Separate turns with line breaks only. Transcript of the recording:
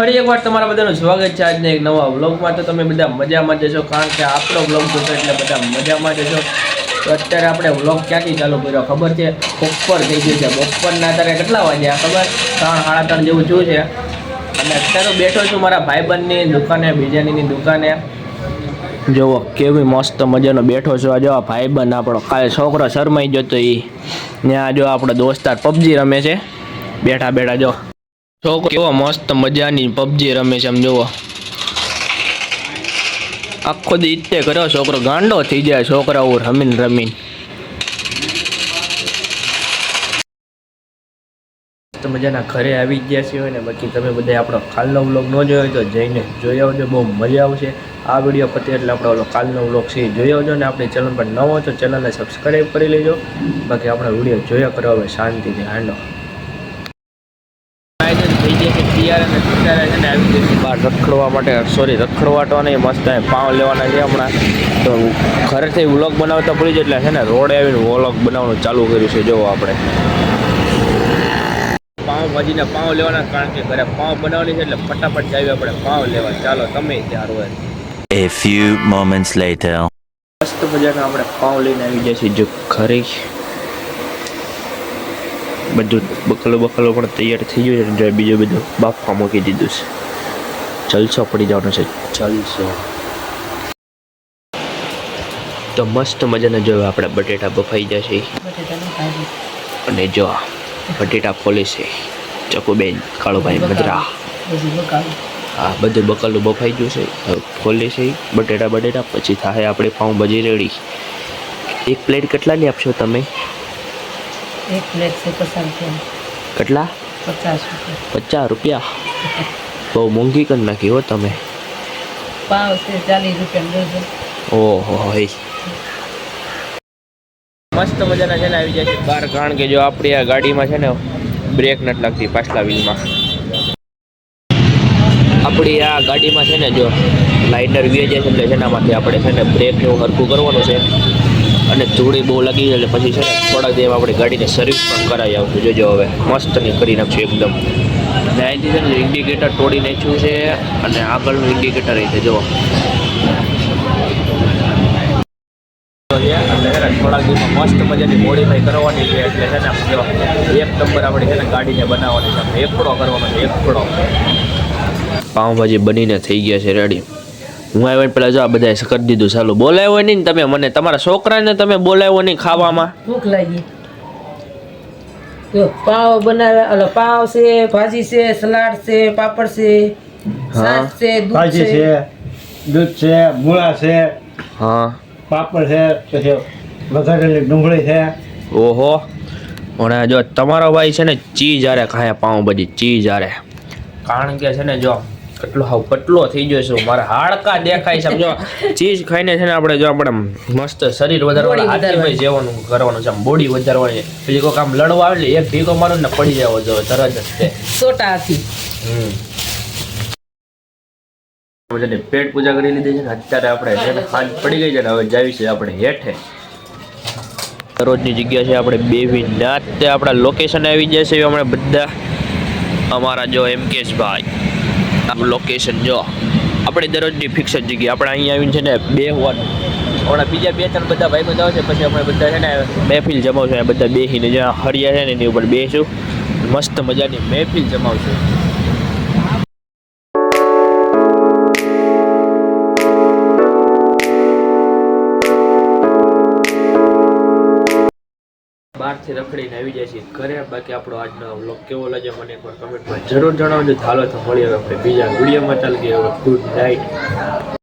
ફરી એકવાર તમારા બધાનું સ્વાગત છે આજના એક નવા વ્લોગમાં. તો તમે બધા મજામાં જશો કારણ કે આપણો વ્લોગ જોશો એટલે બધા મજામાં જશો તો અત્યારે આપણે વ્લોગ ક્યાંથી ચાલુ કર્યો ખબર છે? બપોર થઈ ગયું છે. બપોરના અત્યારે કેટલા વાગ્યા ખબર? ત્રણ, સાડા ત્રણ જેવું જોયું છે. અને અત્યારે બેઠો છું મારા ભાઈબંધની દુકાને બિરયાનીની દુકાને. જુઓ કેવી મસ્ત મજાનો બેઠો છો. આ જો ભાઈબંધ આપણો કાલે છોકરો શરમાઈ જતો એ ત્યાં જો આપણો દોસ્તાર પબજી રમે છે. બેઠા બેઠા જો. છોકરો કેવો મસ્ત મજાની પબજી રમે છે આમ જુઓ. આખો દી ઇત્તે કર્યો છોકરો. ગાંડો થઈ જાય છોકરાઓ રમીન. રમીન મજાના ઘરે આવી ગયા છીએ ને બાકી તમે બધા આપણો કાલનો વ્લોગ ન જોયો તો જઈને જોઈ આવજો. બહુ મજા આવશે આ વીડિયો પતે એટલે આપણો ઓલો કાલનો વ્લોગ છે જોઈ આવજો ને આપણી ચેનલ પર ન હોય તો ચેનલને સબસ્ક્રાઈબ કરી લેજો. બાકી આપણો વીડિયો જોયા કરો હવે શાંતિથી. હાંડો આયોજન થઈ અત્યારે છે ને આવી જશે બહાર રખડવા માટે સોરી રખડવા તો નહીં મસ્ત અહીં લેવાના છે હમણાં. તો ઘરેથી વ્લોગ બનાવતા પડી જાય એટલે છે ને રોડે આવીને વ્લોગ બનાવવાનું ચાલુ કર્યું છે જોવો આપણે. પાઉં ભાજીને પાઉં લેવાના કારણ કે ઘરે પાઉં બનાવવાની છે એટલે ફટાફટ જાવી આપણે પાઉં લેવા. ચાલો તમે ત્યાર હોય.
A few moments later.
મસ્ત મજાના આપણે પાઉં લઈને આવી જાય છે જો ઘરે બધું બકલો બકલો પણ તૈયાર થઈ ગયું છે બીજું બધું બાફવા મૂકી દીધું છે. જલસો પડી જવાનો છે. જલસો. તો મસ્ત મજાના જો આપણે બટેટા બફાઈ જશે. અને જો બટેટા ખોલે છે. ચકુબેન કાળુભાઈ મદરા હા બધું બકલું. બફાઈ ગયું છે. ખોલે છે બટેટા બટેટા પછી થાય આપણે પાઉં ભાજી રેડી. એક પ્લેટ કેટલાની આપશો તમે?
એક પ્લેટ છે પચાસ રૂપિયા.
કેટલા?
પચાસ રૂપિયા.
પચાસ રૂપિયા? બહુ મોંઘી કરી નાખી હો તમે.
પાવ છે ચાલીસ રૂપિયા
ઓહો હે. મસ્ત મજાના છે ને આવી જાય છે બહાર કારણ કે જો આપણી આ ગાડીમાં છે ને બ્રેક નથી લાગતી પાછલા વ્હીલમાં આપણી આ ગાડીમાં છે ને જો લાઇનર વીએ જાય છે એટલે એનામાંથી આપણે છે ને બ્રેક એવું હરખું કરવાનું છે. અને ધૂળી બહુ લાગી એટલે પછી છે ને થોડાક દિવસ આપણે ગાડીને સર્વિસ પણ કરાવી આવશું જોજો હવે, મસ્તની કરી નાખશું એકદમ. અહીંથી છે ને ઇન્ડિકેટર તોડી નાખ્યું છે અને આગળનું ઇન્ડિકેટર અહીં છે, જુઓ. થોડાક દિવસમાં મસ્ત મજાની મોડિફાઈ કરવાની છે એટલે છે ને એક નંબર આપણે છે ને ગાડીને બનાવવાની છે. એકડો કરવાનો છે, એકડો. પાઉંભાજી બનીને થઈ ગયા છે રેડી હું આવ્યો પેલા જો આ બધાએ કરી દીધું ચાલુ બોલાવ્યો નહીં ને તમે મને. તમારા છોકરાને તમે બોલાવ્યો નહીં ખાવામાં.
ભૂખ લાગી. પાવ બનાવ્યા અલા પાવ છે ભાજી છે સલાડ છે પાપડ છે શાક છે દૂધ છે.
દૂધ છે મૂળા છે
હા.
પાપડ છે પછી વઘારેલી ડુંગળી છે.
ઓહો. અને જો તમારો ભાઈ છે ને ચીજ હારે ખાય બધી ચીજ હારે કારણ કે છે ને જો કેટલો હાવ પતલો થઈ ગયો છું મારા હાડકા દેખાય છે જો ચીઝ ખાઈને છે ને આપણે જો આપણે મસ્ત શરીર વધારવાનું હાથીભાઈ જેવાનું કરવાનું છે આમ બોડી વધારવાની. પછી કોઈ કામ લડવા આવે એક ઢીકો મારું ને પડી જાવ જો તરત જ તે.
સોટા
હાથી. બધાને પેટ પૂજા કરી લીધી છે ને અત્યારે આપણે છે ને સાંજ પડી ગઈ છે ને હવે જાવી છે આપણે હેઠે. દરરોજની જગ્યા છે આપણે બેવી ના તે આપણા લોકેશન આવી જશે હમણાં બધા અમારા જો એમકેશભાઈ આ લોકેશન જો. આપણે દરરોજની ફિક્સ જ જગ્યા. આપણે અહીંયા આવીને છે ને બે હોવાનું. હમણાં બીજા બે ત્રણ બધા ભાઈ બધા છે, પછી આપણે બધા છે ને મહેફિલ જમાવશું. બધા બેસીને જ્યાં હરિયા છે ને એની ઉપર બેસું મસ્ત મજાની મહેફિલ જમાવશું. બહારથી રખડીને આવી જાય છે. ઘરે, બાકી આપણો આજનો વ્લોગ કેવો લાગે મને એકવાર કમેન્ટમાં જરૂર જણાવજો. ચાલો તો મળીએ આપણે બીજા વિડીયોમાં. ચાલ હવે ગુડ નાઇટ